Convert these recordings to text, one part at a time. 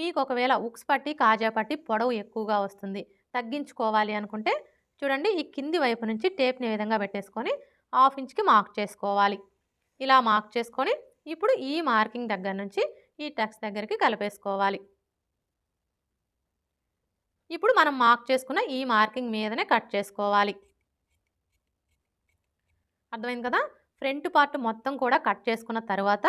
మీకు ఒకవేళ ఉక్స్ పట్టి కాజా పట్టి పొడవు ఎక్కువగా వస్తుంది తగ్గించుకోవాలి అనుకుంటే చూడండి ఈ కింది వైపు నుంచి టేప్ని విధంగా పెట్టేసుకొని హాఫ్ ఇంచ్కి మార్క్ చేసుకోవాలి. ఇలా మార్క్ చేసుకొని ఇప్పుడు ఈ మార్కింగ్ దగ్గర నుంచి ఈ టక్స్ దగ్గరికి కలిపేసుకోవాలి. ఇప్పుడు మనం మార్క్ చేసుకున్న ఈ మార్కింగ్ మీదనే కట్ చేసుకోవాలి. అర్థమైంది కదా? ఫ్రంట్ పార్ట్ మొత్తం కూడా కట్ చేసుకున్న తర్వాత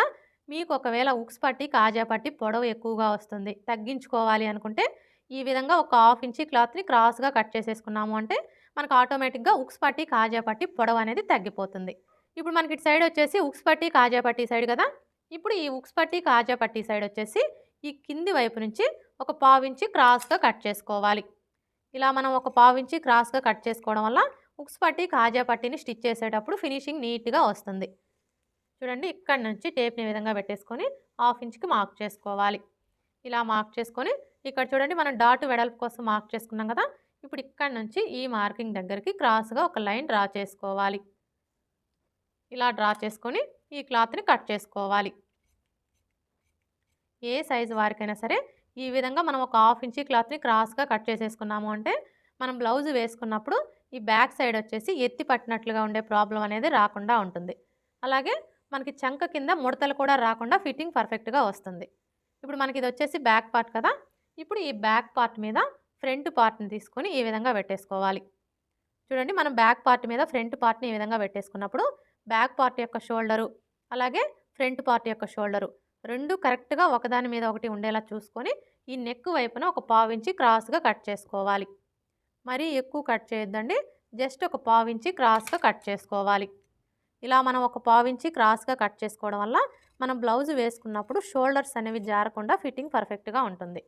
మీకు ఒకవేళ ఉక్స్ పట్టి కాజా పట్టి పొడవు ఎక్కువగా వస్తుంది. తగ్గించుకోవాలి అనుకుంటే ఈ విధంగా ఒక హాఫ్ ఇంచి క్లాత్ని క్రాస్గా కట్ చేసేసుకున్నాము అంటే మనకు ఆటోమేటిక్గా ఉక్స్ పట్టి కాజా పట్టి పొడవు అనేది తగ్గిపోతుంది. ఇప్పుడు మనకి ఇటు సైడ్ వచ్చేసి ఉక్స్ పట్టి కాజా పట్టి సైడ్ కదా? ఇప్పుడు ఈ ఉక్స్ పట్టి కాజా పట్టి సైడ్ వచ్చేసి ఈ కింది వైపు నుంచి ఒక పావించి క్రాస్గా కట్ చేసుకోవాలి. ఇలా మనం ఒక పావించి క్రాస్గా కట్ చేసుకోవడం వల్ల ఉక్స్ పట్టి కాజా పట్టిని స్టిచ్ చేసేటప్పుడు ఫినిషింగ్ నీట్గా వస్తుంది. చూడండి ఇక్కడ నుంచి టేప్ని విధంగా పెట్టేసుకొని హాఫ్ ఇంచ్కి మార్క్ చేసుకోవాలి. ఇలా మార్క్ చేసుకొని ఇక్కడ చూడండి మనం డాట్ వెడల్పు కోసం మార్క్ చేసుకున్నాం కదా ఇప్పుడు ఇక్కడ నుంచి ఈ మార్కింగ్ దగ్గరికి క్రాస్గా ఒక లైన్ డ్రా చేసుకోవాలి. ఇలా డ్రా చేసుకొని ఈ క్లాత్ని కట్ చేసుకోవాలి. ఏ సైజు వారికైనా సరే ఈ విధంగా మనం ఒక హాఫ్ ఇంచీ క్లాత్ని క్రాస్గా కట్ చేసేసుకున్నాము అంటే మనం బ్లౌజ్ వేసుకున్నప్పుడు ఈ బ్యాక్ సైడ్ వచ్చేసి ఎత్తి పట్టినట్లుగా ఉండే ప్రాబ్లం అనేది రాకుండా ఉంటుంది. అలాగే మనకి చంక కింద ముడతలు కూడా రాకుండా ఫిట్టింగ్ పర్ఫెక్ట్గా వస్తుంది. ఇప్పుడు మనకి ఇది వచ్చేసి బ్యాక్ పార్ట్ కదా ఇప్పుడు ఈ బ్యాక్ పార్ట్ మీద ఫ్రంట్ పార్ట్ని తీసుకొని ఈ విధంగా పెట్టేసుకోవాలి. చూడండి మనం బ్యాక్ పార్ట్ మీద ఫ్రంట్ పార్ట్ని ఈ విధంగా పెట్టేసుకున్నప్పుడు బ్యాక్ పార్ట్ యొక్క షోల్డరు అలాగే ఫ్రంట్ పార్ట్ యొక్క షోల్డరు రెండు కరెక్ట్గా ఒకదాని మీద ఒకటి ఉండేలా చూసుకొని ఈ నెక్ వైపున ఒక పావించి క్రాస్గా కట్ చేసుకోవాలి. మరీ ఎక్కువ కట్ చేయొద్దండి జస్ట్ ఒక పావించి క్రాస్గా కట్ చేసుకోవాలి. ఇలా మనం ఒక పావించి క్రాస్గా కట్ చేసుకోవడం వల్ల మనం బ్లౌజ్ వేసుకున్నప్పుడు షోల్డర్స్ అనేవి జారకుండా ఫిట్టింగ్ పర్ఫెక్ట్గా ఉంటుంది.